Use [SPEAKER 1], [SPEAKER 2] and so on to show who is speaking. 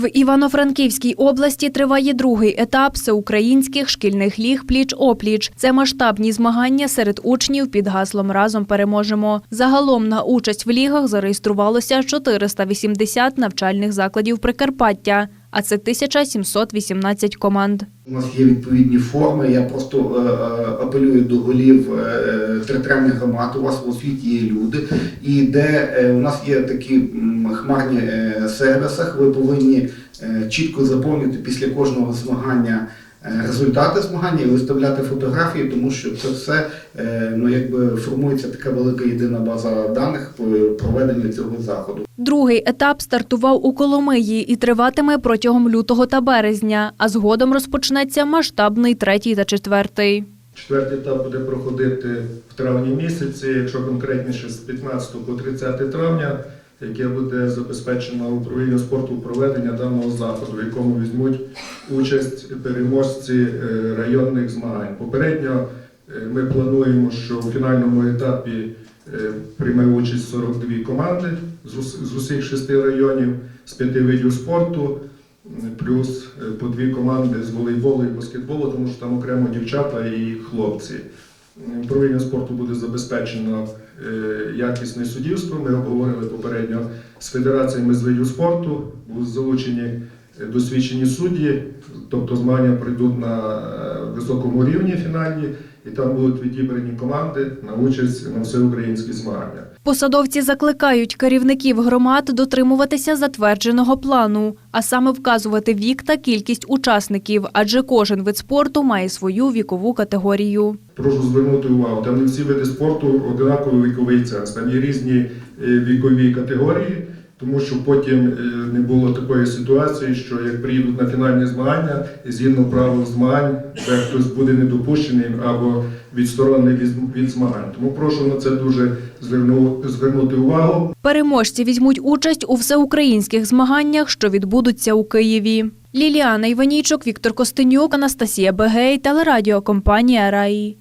[SPEAKER 1] В Івано-Франківській області триває другий етап всеукраїнських шкільних ліг пліч-опліч. Це масштабні змагання серед учнів під гаслом Разом переможемо. Загалом на участь в лігах зареєструвалося 480 навчальних закладів Прикарпаття, а це 1718 команд.
[SPEAKER 2] У нас є відповідні форми. Я просто е, е, апелюю до голів е, територіальних громад. У вас в освіті є люди, і де у нас є такі хмарні сервісах, ви повинні чітко заповнити після кожного змагання. Е, Результати змагання і виставляти фотографії, тому що це все е, ну якби формується така велика єдина база даних по проведенню цього заходу.
[SPEAKER 1] Другий етап стартував у Коломиї і триватиме протягом лютого та березня, а згодом розпочнеться масштабний третій та четвертий.
[SPEAKER 3] Четвертий етап буде проходити в травні місяці, якщо конкретніше з 15 по 30 травня, яке буде забезпечено управління спорту проведення даного заходу, в якому візьмуть участь переможці е, районних змагань. Попередньо е, ми плануємо, що у фінальному етапі е, прийме участь 42 команди з усіх шести районів з п'яти видів спорту плюс по дві команди з волейболу і баскетболу, тому що там окремо дівчата і хлопці. Управління спорту буде забезпечено якісне суддівство. Ми обговорили попередньо з федераціями з видів спорту, будуть залучені досвідчені судді, тобто змагання прийдуть на е, високому рівні фінальні, і там будуть відібрані команди на участь на всеукраїнські змагання.
[SPEAKER 1] Посадовці закликають керівників громад дотримуватися затвердженого плану, а саме вказувати вік та кількість учасників, адже кожен вид спорту має свою вікову категорію.
[SPEAKER 3] Прошу звернути увагу, там не всі види спорту одинаковий віковий ценз. Там є різні е, вікові категорії, тому що потім е, не було такої ситуації, що як приїдуть на фінальні змагання, згідно правил змагань, де хтось буде недопущений або відсторонений від, змагань. Тому прошу на це дуже зверну, звернути увагу.
[SPEAKER 1] Переможці візьмуть участь у всеукраїнських змаганнях, що відбудуться у Києві. Ліліана Іванійчук, Віктор Костенюк, Анастасія Бегей, телерадіокомпанія Раї.